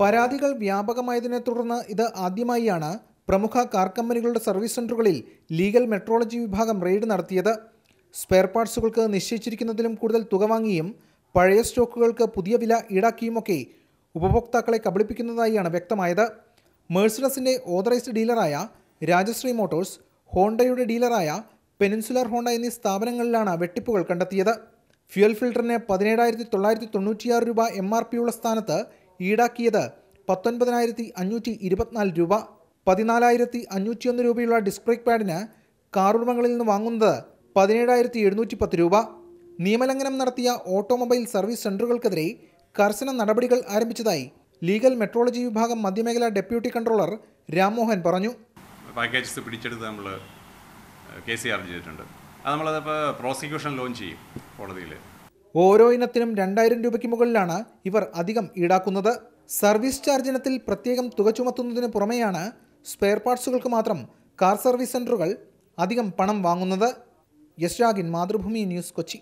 പരാതികൾ വ്യാപകമായതിനെ തുടർന്ന് ഇത് ആദ്യമായാണ് പ്രമുഖ കാർ കമ്പനികളുടെ സർവീസ് സെന്ററുകളിൽ ലീഗൽ മെട്രോളജി വിഭാഗം റെയ്ഡ് നടത്തിയത്. സ്പെയർ പാർട്സുകൾക്ക് നിശ്ചയിച്ചിരിക്കുന്നതിലും കൂടുതൽ തുക വാങ്ങിയും പഴയ സ്റ്റോക്കുകൾക്ക് പുതിയ വില ഈടാക്കിയുമൊക്കെ ഉപഭോക്താക്കളെ കബളിപ്പിക്കുന്നതായാണ് വ്യക്തമായത്. മേഴ്സിഡസിന്റെ ഓതറൈസ്ഡ് ഡീലറായ രാജശ്രീ മോട്ടോഴ്സ് ഹോണ്ടയുടെ ഡീലറായ പെനിൻസുലർ ഹോണ്ട എന്നീ സ്ഥാപനങ്ങളിലാണ് വെട്ടിപ്പുകൾ കണ്ടെത്തിയത്. ഫ്യുവൽ ഫിൽറ്ററിന് പതിനേഴായിരത്തി തൊള്ളായിരത്തി തൊണ്ണൂറ്റിയാറ് രൂപ എം ആർ പിയുള്ള സ്ഥാനത്ത് ഈടാക്കിയത് പത്തൊൻപതിനായിരത്തി അഞ്ഞൂറ്റി ഇരുപത്തിനാല് രൂപ. പതിനാലായിരത്തി അഞ്ഞൂറ്റിയൊന്ന് രൂപയുള്ള ഡിസ്ക് ബ്രേക്ക് പാഡിന് കാറുടമകളിൽ നിന്ന് വാങ്ങുന്നത് പതിനേഴായിരത്തി എഴുന്നൂറ്റി പത്ത് രൂപ. നിയമലംഘനം നടത്തിയ ഓട്ടോമൊബൈൽ സർവീസ് സെന്ററുകൾക്കെതിരെ കർശന നടപടികൾ ആരംഭിച്ചതായി ലീഗൽ മെട്രോളജി വിഭാഗം മധ്യമേഖല ഡെപ്യൂട്ടി കൺട്രോളർ രാംമോഹൻ പറഞ്ഞു. പാക്കേജസ് പിടിച്ചെടുത്ത് നമ്മൾ കേസ് ചാർജ് ചെയ്തിട്ടുണ്ട്. അത് നമ്മളതിപ്പോൾ പ്രോസിക്യൂഷൻ ലോഞ്ച് ചെയ്യും കോടതിയിൽ ഓരോ ഇനത്തിനും രണ്ടായിരം രൂപയ്ക്ക് മുകളിലാണ് ഇവർ അധികം ഈടാക്കുന്നത്. സർവീസ് ചാർജ് ഇനത്തിൽ പ്രത്യേകം തുക ചുമത്തുന്നതിന് പുറമെയാണ് സ്പെയർ പാർട്സുകൾക്ക് മാത്രം കാർ സർവീസ് സെന്ററുകൾ അധികം പണം വാങ്ങുന്നത്. യശ്രാഗിൻ മാതൃഭൂമി ന്യൂസ് കൊച്ചി.